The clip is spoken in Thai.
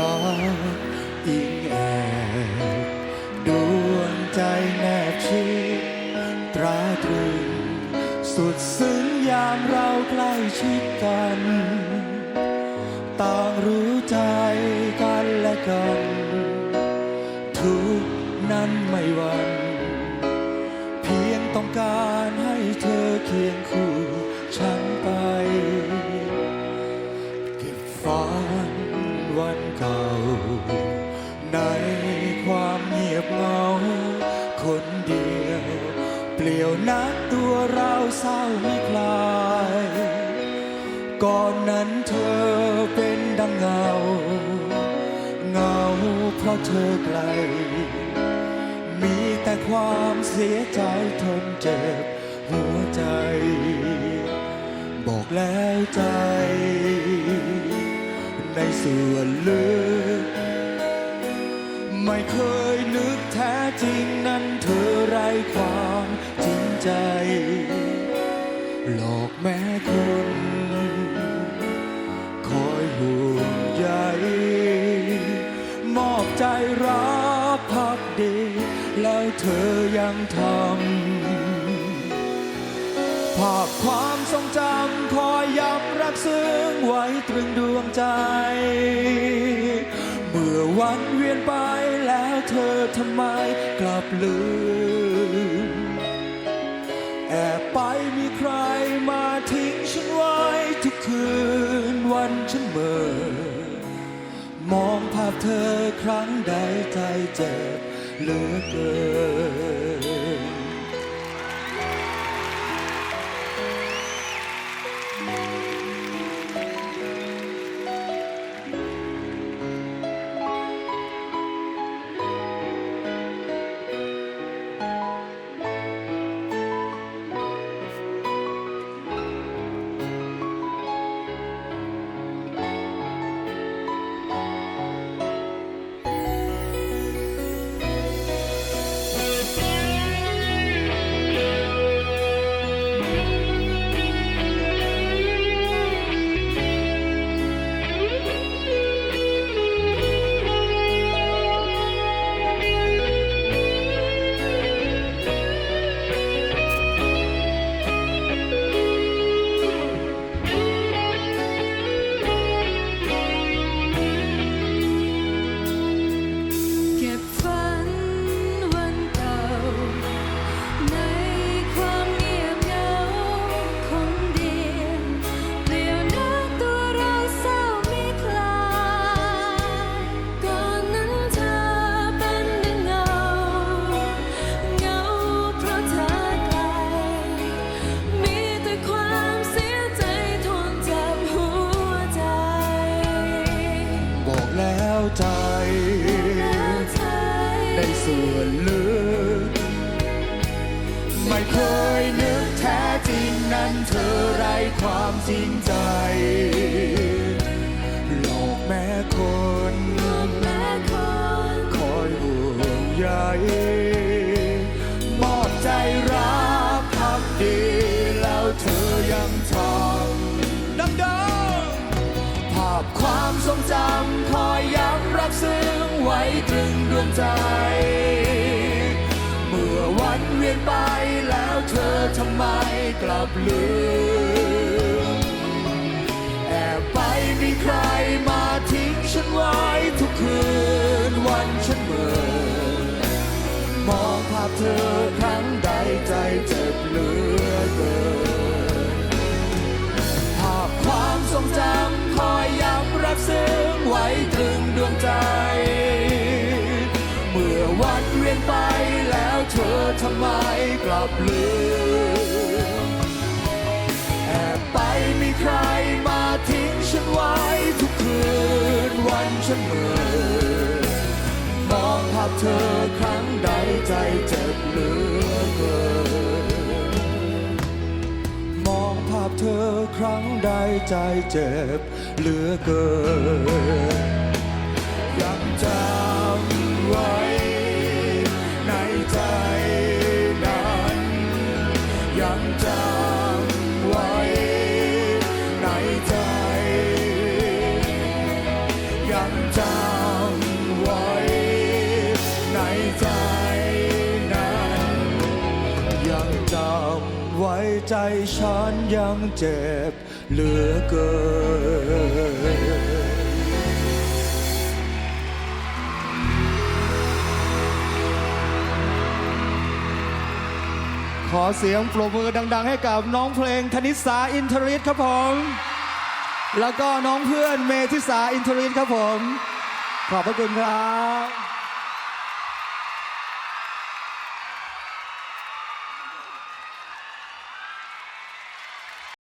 รักอิงแอบดวงใจแนบชิดตราตรึงสุดซึ้งยามเราใกล้ชิดกัน ต่างรู้ใจกันและกัน ทุกนั้นไม่หวั่นเพียงต้องการให้เธอเคียงคู่ฉันไป เก็บฝันวัน ลี่ยวนักตัวเราเศร้าไม่คลาย ก่อนนั้นเธอเป็นดังเงา เงาเพราะเธอไกล มีแต่ความเสียใจทนเจ็บหัวใจ บอกแล้วใจ ในส่วนลึก ไม่เคยนึกแท้จริงนั้นเธอไรความ ใจ หลอกแม้คน คอยห่วงใยมอบใจรักพักดี แล้วเธอยังทำภาพความทรงจำคอยย้ำรักซึ้งไว้ตรึงดวงใจเมื่อวันเวียนไปแล้วเธอทำไมกลับลืม แอบไปมีใครมาทิ้งฉันไว้ทุกคืนวันฉันเมื่อ มองภาพเธอครั้งใดใจเจ็บเหลือเกิน ใจ ในส่วนลึก ไม่เคยนึกแท้จริงนั้นเธอไร้ความจริงใจ หลอกแม่คน คอยห่วงใย ใจ เมื่อวันเวียนไปแล้วเธอทำไมกลับลืม แอบไปมีใครมาทิ้งฉันไว้ทุกคืนวันฉันเมื่อมองภาพเธอ ทำไมกลับลืมแอบไปมีใครมาทิ้งฉันไว้ทุกคืนวันฉันเมื่อมองภาพเธอครั้งใดใจเจ็บเหลือเกินมองภาพเธอครั้งใดใจเจ็บเหลือเกินยังจำ ไว้ใจฉันยังเจ็บเหลือเกินขอเสียงปรบมือดัง ๆ ให้กับน้องเพลงธนิสาอินทริศครับผม แล้วก็น้องเพื่อนเมธิสาอินทริศครับผม ขอบพระคุณครับ